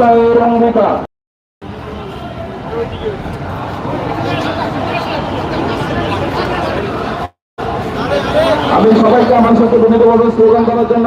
জুলাইয়ের অঙ্গীকার আমি সবাইকে আমার সাথে বিনীত বিনীতভাবে স্লোগান করার জন্য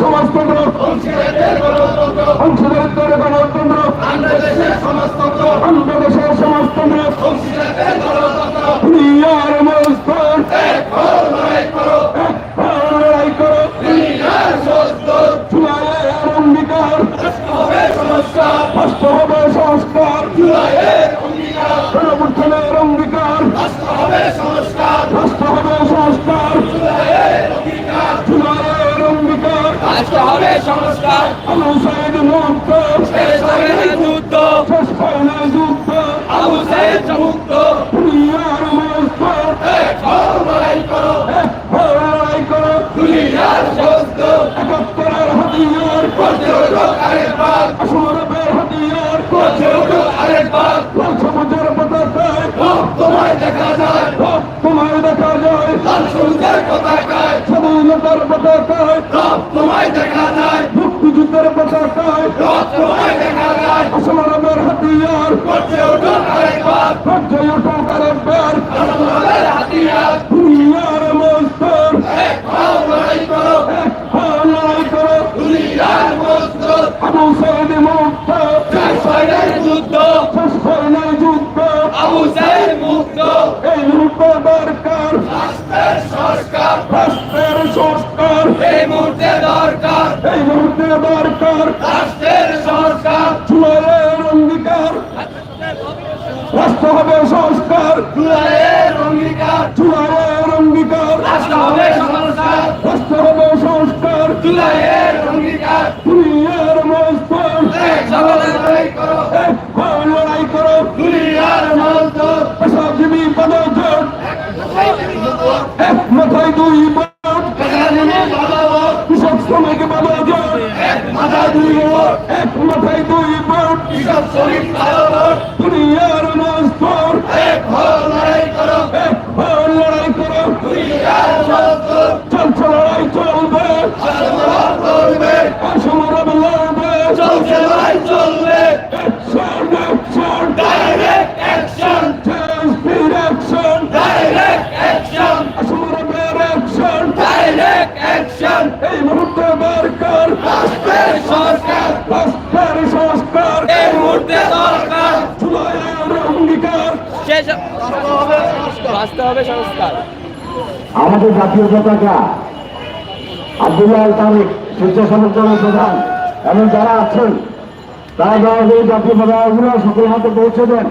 সমাজতন্ত্র। অংশীদারিত্বের গণতন্ত্র। সমাজতন্ত্র। আন্তর্দেশের সমাজতন্ত্র সংস্কার সাইদ মুক্ত শেষ না যুদ্ধ। শেষ হয় যুদ্ধ। আবু মুক্ত। আবু সাইদ মুক্ত নাই যুদ্ধ নাই যুদ্ধ আবু সাইদ মুক্ত এই মুহূর্তে দরকার। রাষ্ট্রের মুহূর্তে দরকার এই মুহূর্তে দরকার রাষ্ট্রের এক মাথায় দুই বোট এই দরকার। অঙ্গীকার শেষ বাঁচতে হবে সংস্কার। আমাদের জাতীয় পতাকা আব্দুল্লাহ তারিক স্বেচ্ছাসেবক দলের প্রধান। এবং যারা আছেন তারা দয়া করে জাতীয় পতাকাগুলো সকল হাতে পৌঁছে দেন।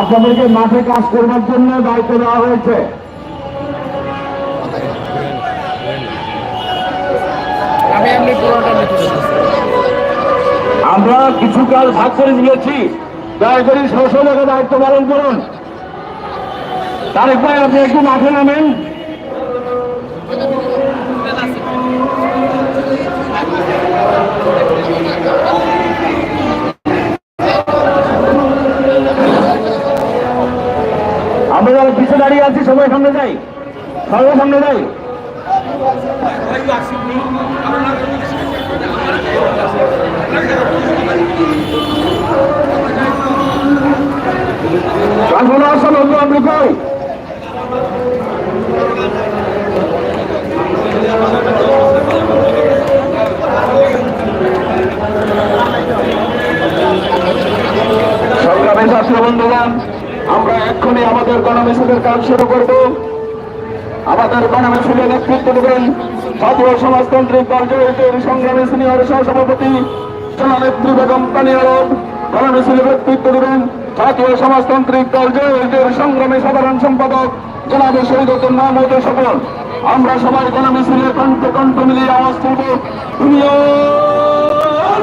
আপনাদেরকে মাঠে কাজ করবার জন্য দায়িত্ব দেওয়া হয়েছে। আমি এমনি পুরোটা আমরা কিছু কাজ ভাগ করে দিয়েছি দয়া করে জায়গায় দায়িত্ব পালন করুন। তারেক ভাই, আপনি একটু মাঠে নামেন। আমরা যারা পিছিয়ে দাঁড়িয়ে আছি, সবাই সামনে যাই। সবাই সামনে যাই। আমরা এক্ষুনি আমাদের গণমেশনের কাজ শুরু করব। আমাদের গণমেশনের নেতৃত্ব দেবেন জাতীয় সমাজতান্ত্রিক দল জড়িত সংগ্রামী সিনিয়র সহসভাপতি জননেত্রী বেগম তানিয়া ব্যক্তিত্ব দেবেন জাতীয় সমাজতান্ত্রিক দল জয়িতের সংগ্রামী সাধারণ সম্পাদক জনাবে নাম মাহমুদ সফল। আমরা সবাই গণমিছিলে কণ্ঠ কণ্ঠ মিলিয়ে আওয়াজ তুলব। দুনিয়ার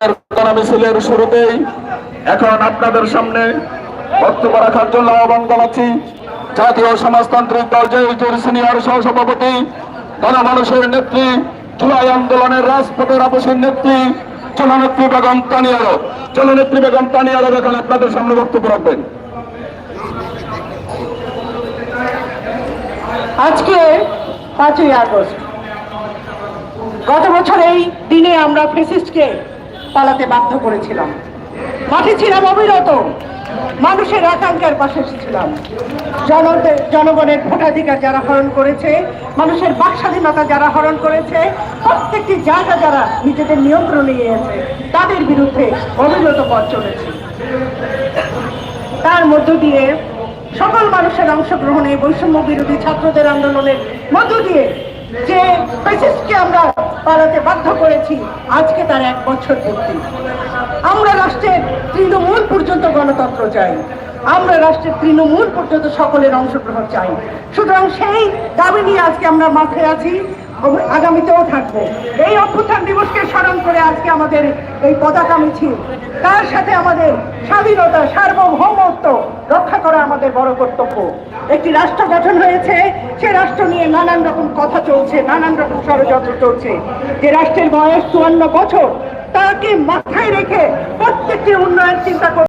মিছিলের শুরুতেই এখন আপনাদের সামনে বক্তব্য রাখার জন্য আহ্বান জানাচ্ছি। জাতীয় সমাজতান্ত্রিক দল জেএসডির সিনিয়র সহসভাপতি, গণমানুষের নেত্রী, জুলাই আন্দোলনের রাজপথের আপসের নেত্রী জননেত্রী বেগম তানিয়ারো জননেত্রী বেগম তানিয়ারো এখন আপনাদের সামনে বক্তব্য রাখবেন। আজকে পাঁচই আগস্ট। গত বছর এই দিনে আমরা ফেসিস্টকে পালাতে বাধ্য করেছিলাম। মাঠে ছিলাম অবিরত। মানুষের আকাঙ্ক্ষার পাশে ছিলাম জনতে- জনগণের ভোটাধিকার যারা হরণ করেছে, মানুষের বাক স্বাধীনতা যারা হরণ করেছে, প্রত্যেকটি জায়গা যারা নিজেদের নিয়ন্ত্রণে নিয়েছে, তাদের বিরুদ্ধে অবিরত পথ চলেছে। তার মধ্য দিয়ে সকল মানুষের অংশগ্রহণে বৈষম্য বিরোধী ছাত্রদের আন্দোলনের মধ্য দিয়ে যে আমরা পালাতে বাধ্য করেছি। আজকে তার এক বছর পূর্তি। আমরা রাষ্ট্রের তৃণমূল পর্যন্ত গণতন্ত্র চাই। আমরা রাষ্ট্রের তৃণমূল পর্যন্ত সকলের অংশগ্রহণ চাই। সুতরাং সেই দাবি নিয়ে আজকে আমরা মাঠে আছি। আগামীতেও থাকব। এই অভ্যুত্থান দিবসকে স্মরণ করে আজকে আমাদের এই পতাকা মিছিল। তার সাথে আমাদের স্বাধীনতা সার্বভৌমত্ব রক্ষা করা আমাদের বড় কর্তব্য। একটি রাষ্ট্র গঠন হয়েছে, সে রাষ্ট্র নিয়ে নানান রকম কথা চলছে, নানান রকম ষড়যন্ত্র চলছে। যে রাষ্ট্রের বয়স চুয়ান্ন বছর, তাকে মাথায় রেখে প্রত্যেকটি উন্নয়ন চিন্তা